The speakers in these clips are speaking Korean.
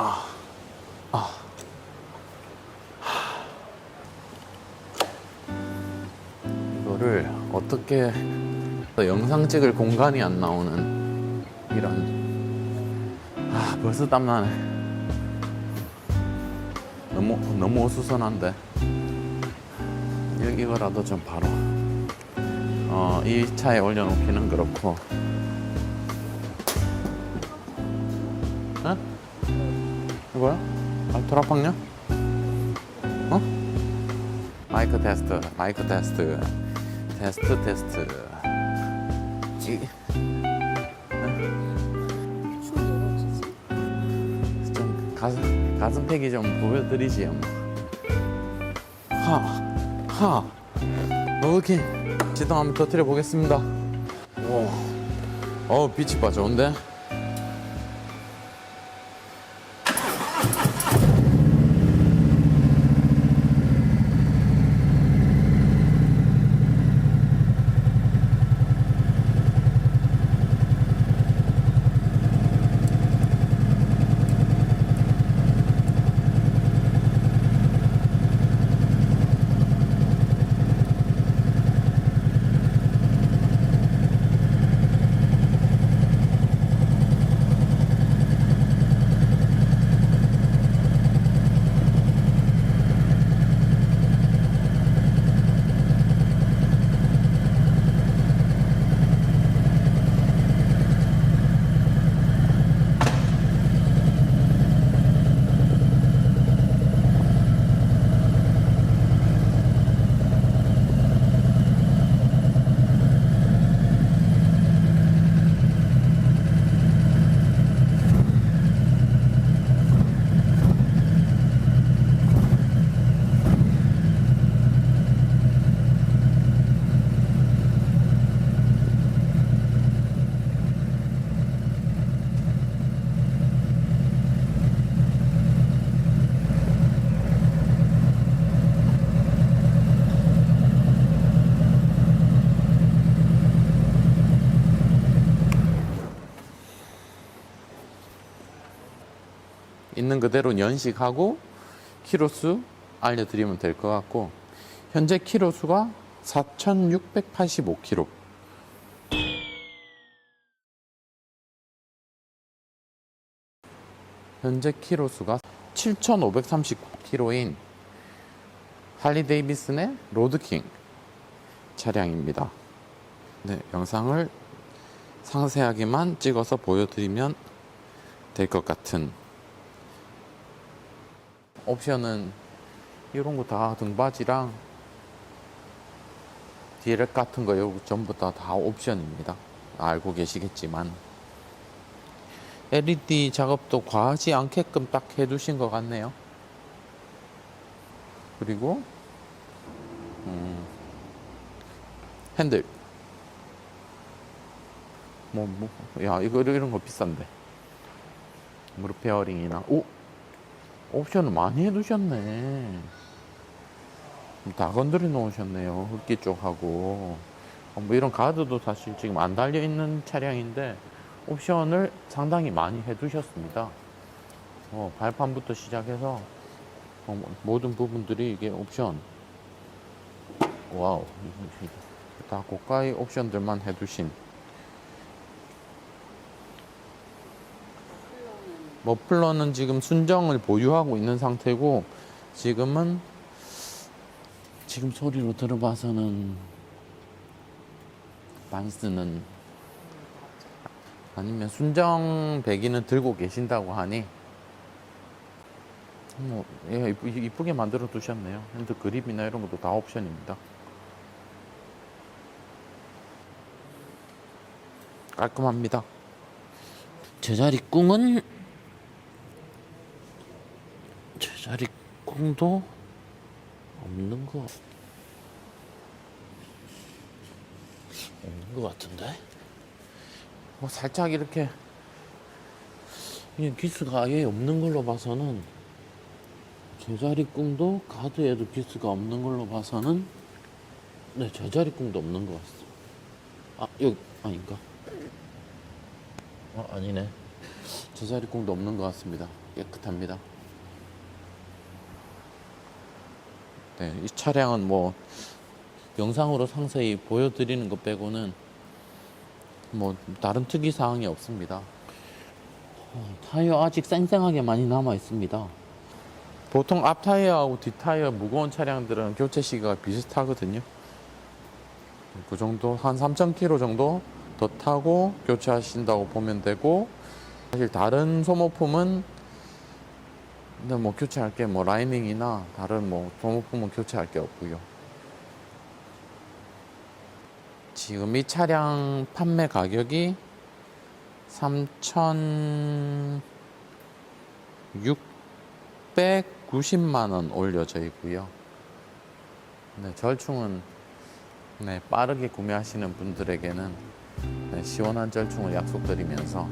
아, 아. 이거를 어떻게 영상 찍을 공간이 안 나오는 이런. 아 벌써 땀나네. 너무 너무 어수선한데. 이- 이거라도 좀 바로. 어, 이 차에 올려놓기는 그렇고. 어? 이거야? 알토라팡냐? 어? 마이크 테스트 마이크 테스트 테스트 테스트 이, 좀 가슴 가슴팩이 좀 보여드리지 뭐. 하 하 오케이 시동 한번 터트려 보겠습니다 오, 어 빛이 봐 좋은데 있는 그대로 연식하고 키로수 알려드리면 될 것 같고 현재 키로수가 4,685km. 현재 키로수가 7,539km인 할리 데이비슨의 로드킹 차량입니다. 네, 영상을 상세하게만 찍어서 보여드리면 될 것 같은 옵션은 이런 거 다 등받이랑 디렉 같은 거 여기 전부 다 다 옵션입니다. 알고 계시겠지만 LED 작업도 과하지 않게끔 딱 해두신 것 같네요. 그리고 음, 핸들 뭐, 뭐, 야, 이거 이런 거 비싼데. 무릎 페어링이나, 오! 옵션을 많이 해두셨네. 다 건드려 놓으셨네요. 흡기 쪽하고. 어, 뭐 이런 가드도 사실 지금 안 달려 있는 차량인데, 옵션을 상당히 많이 해두셨습니다. 어, 발판부터 시작해서, 어, 뭐 모든 부분들이 이게 옵션. 와우. 다 고가의 옵션들만 해두신. 머플러는 지금 순정을 보유하고 있는 상태고 지금은 지금 소리로 들어봐서는 반스는 아니면 순정 배기는 들고 계신다고 하니 뭐 예, 이쁘, 이쁘게 만들어 두셨네요. 핸드 그립이나 이런 것도 다 옵션입니다. 깔끔합니다. 제자리 꿍은 제자리 꿍도 없는 거 없는 거 같은데? 뭐 살짝 이렇게 이 기스가 아예 없는 걸로 봐서는 제자리 꿍도 가드에도 기스가 없는 걸로 봐서는 네 제자리 꿍도 없는 것 같습니다. 아 여기 아닌가? 어 아니네. 제자리공도 없는 것 같습니다. 깨끗합니다. 네, 이 차량은 뭐 영상으로 상세히 보여드리는 것 빼고는 뭐 다른 특이 사항이 없습니다. 어, 타이어 아직 쌩쌩하게 많이 남아 있습니다. 보통 앞 타이어하고 뒷 타이어 무거운 차량들은 교체 시기가 비슷하거든요. 그 정도 한 3,000km 정도 더 타고 교체하신다고 보면 되고 사실 다른 소모품은 근데 뭐 교체할 게 뭐 라이닝이나 다른 뭐 소모품은 교체할 게 없고요. 지금 이 차량 판매 가격이 3,690만 원 올려져 있고요. 네, 절충은 네, 빠르게 구매하시는 분들에게는 네, 시원한 절충을 약속드리면서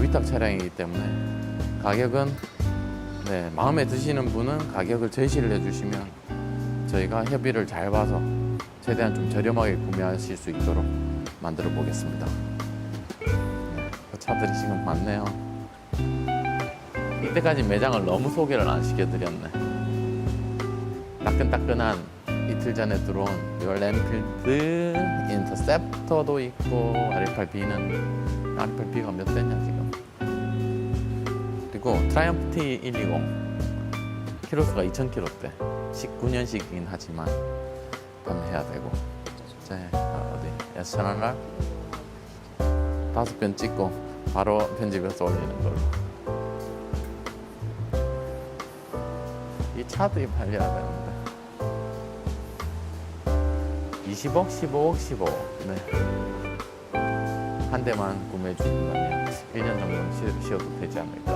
위탁 차량이기 때문에 가격은 네, 마음에 드시는 분은 가격을 제시를 해주시면 저희가 협의를 잘 봐서 최대한 좀 저렴하게 구매하실 수 있도록 만들어 보겠습니다. 네, 그 차들이 지금 많네요. 이때까지 매장을 너무 소개를 안 시켜드렸네. 따끈따끈한 이틀 전에 들어온 럴랜필드 인터셉터도 있고 R8B는 R8B가 몇 대냐 지금 그리고 트라이언프 T120 키로수가 2000km대 19년식이긴 하지만 판매해야 되고. 아, 어디? 야스천한 날 다섯 편 찍고 바로 편집해서 올리는 걸로. 이 차들이 팔려야 되는데. 20억, 15억, 15억. 네. 한 대만 구매해 주신다면 1년 정도는 쉬- 쉬어도 되지 않을까